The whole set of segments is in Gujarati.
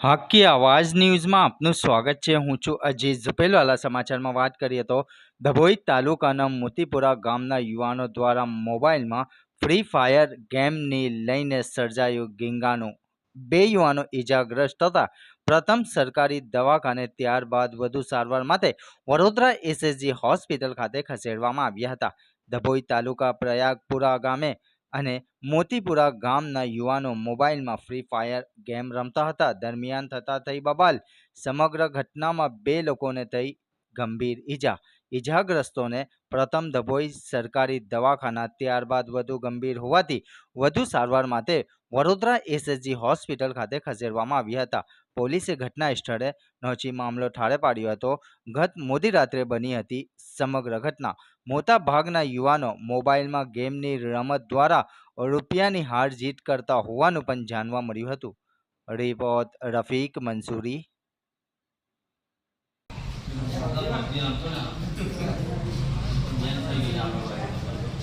હાકી આવાજ ન્યૂઝમાં આપનું સ્વાગત છે. હું છું અજીત ઝુપેલવાલા. સમાચારમાં વાત કરીએ તો ડભોઈ તાલુકાના મોતીપુરા ગામના યુવાનો દ્વારા મોબાઈલમાં ફ્રી ફાયર ગેમની લઈને સર્જાયું ગીંગાનું. બે યુવાનો ઈજાગ્રસ્ત થતા પ્રથમ સરકારી દવાખાને ત્યારબાદ વધુ સારવાર માટે વડોદરા એસએસજી હોસ્પિટલ ખાતે ખસેડવામાં આવ્યા હતા. ડભોઈ તાલુકા પ્રયાગપુરા ગામે અને મોતીપુરા ગામના યુવાનો મોબાઈલમાં ફ્રી ફાયર ગેમ રમતા હતા. દરમિયાન થતા થઈ બબાલ, સમગ્ર ઘટનામાં બે લોકોને થઈ ગંભીર ઈજા. ઈજાગ્રસ્તોને પ્રથમ ધભોઈ સરકારી દવાખાના ત્યારબાદ વધુ ગંભીર હોવાથી વધુ સારવાર માટે વડોદરા એસએસજી હોસ્પિટલ ખાતે ખસેડવામાં આવ્યા હતા. પોલીસે ઘટના સ્થળે પહોંચી મામલો ઠારે પાડ્યો હતો. ગત મોડી રાત્રે બની હતી સમગ્ર ઘટના. મોટા ભાગના યુવાનો મોબાઈલમાં ગેમની રમત દ્વારા રૂપિયાની હાર જીત કરતા હોવાનું પણ જાણવા મળ્યું હતું. Report Rafiq Mansuri.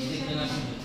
Edit na natin.